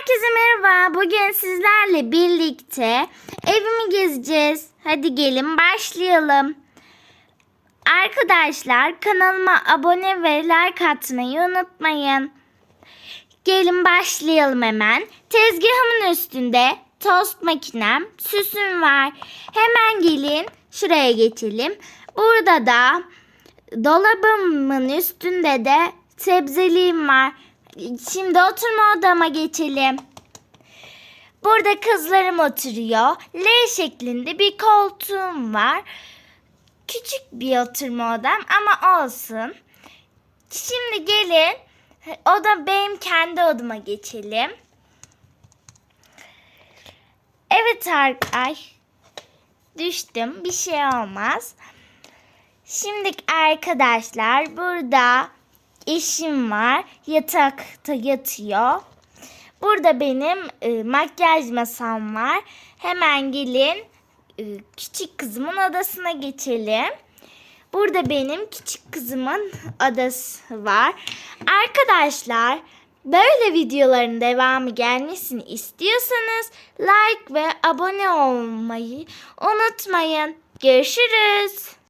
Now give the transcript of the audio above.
Herkese merhaba. Bugün sizlerle birlikte evimi gezeceğiz. Hadi gelin başlayalım. Arkadaşlar kanalıma abone ve like atmayı unutmayın. Gelin başlayalım hemen. Tezgahımın üstünde tost makinem, süsüm var. Hemen gelin şuraya geçelim. Burada da dolabımın üstünde de sebzeliğim var. Şimdi oturma odama geçelim. Burada kızlarım oturuyor. L şeklinde bir koltuğum var. Küçük bir oturma odam ama olsun. Şimdi gelin o da benim kendi odama geçelim. Evet ay düştüm bir şey olmaz. Şimdi arkadaşlar burada eşim var yatakta yatıyor. Burada benim e, makyaj masam var. Hemen gelin e, küçük kızımın odasına geçelim. Burada benim küçük kızımın odası var. Arkadaşlar böyle videoların devamı gelmesini istiyorsanız like ve abone olmayı unutmayın. Görüşürüz.